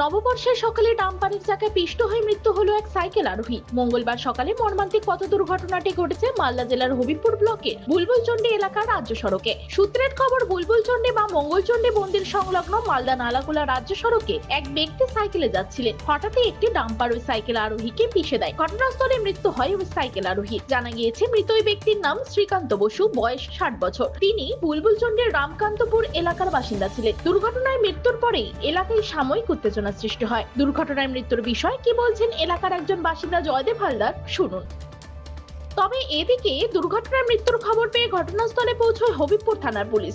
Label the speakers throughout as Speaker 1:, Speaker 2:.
Speaker 1: নববর্ষের সকালে ডাম্পারের চাকায় পিষ্ট হয়ে মৃত্যু হলো এক সাইকেল আরোহী। মঙ্গলবার সকালে মর্মান্তিক পথ দুর্ঘটনাটি ঘটেছে মালদা জেলার হবিবপুর ব্লকের বুলবুলচন্ডী এলাকার রাজ্য সড়কে। সূত্রের খবর বুলবুলচন্ডী বা মঙ্গলচন্ডী মন্দির সংলগ্ন মালদা নালাগোলা রাজ্য সড়কে এক ব্যক্তি সাইকেলে যাচ্ছিলেন। হঠাৎই একটি ডাম্পার ওই সাইকেল আরোহীকে পিষে দেয়। ঘটনাস্থলে মৃত্যু হয় ওই সাইকেল আরোহী। জানা গিয়েছে, মৃত ওই ব্যক্তির নাম শ্রীকান্ত বসু, বয়স ষাট বছর। তিনি বুলবুলচন্ডীর রামকান্তপুর এলাকার বাসিন্দা ছিলেন। দুর্ঘটনায় মৃত্যুর পরেই এলাকায় সাময়িক উত্তেজনা সৃষ্টি হয়। দুর্ঘটনায় মৃত্যুর বিষয় কি বলছেন এলাকার একজন বাসিন্দা জয়দেব হালদার? শুনুন। তবে এদিকে দুর্ঘটনার মৃত্যুর খবর পেয়ে ঘটনাস্থলে পৌঁছয় হবিবপুর থানার পুলিশ।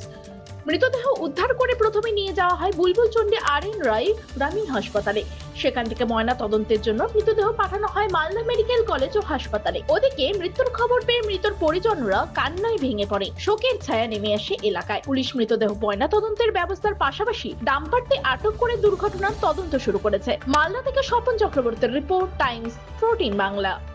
Speaker 1: মৃতদেহ উদ্ধার করে প্রথমে নিয়ে যাওয়া হয় বুলবুলচন্ডী আর এন রায় গ্রামীণ হাসপাতালে। সেখান থেকে ময়না তদন্তের জন্য মৃতদেহ পাঠানো হয় মালদা মেডিকেল কলেজ ও হাসপাতালে। ওদিকে মৃত্যুর খবর পেয়ে মৃতর পরিজনরা কান্নায় ভেঙে পড়ে। শোকের ছায়া নেমে আসে এলাকায়। পুলিশ মৃতদেহ ময়না তদন্তের ব্যবস্থার পাশাপাশি ডাম্পারটি আটক করে দুর্ঘটনার তদন্ত শুরু করেছে। মালদা থেকে স্বপন চক্রবর্তীর রিপোর্ট, টাইমস, প্রোটিন বাংলা।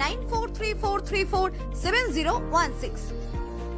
Speaker 2: 9434347016.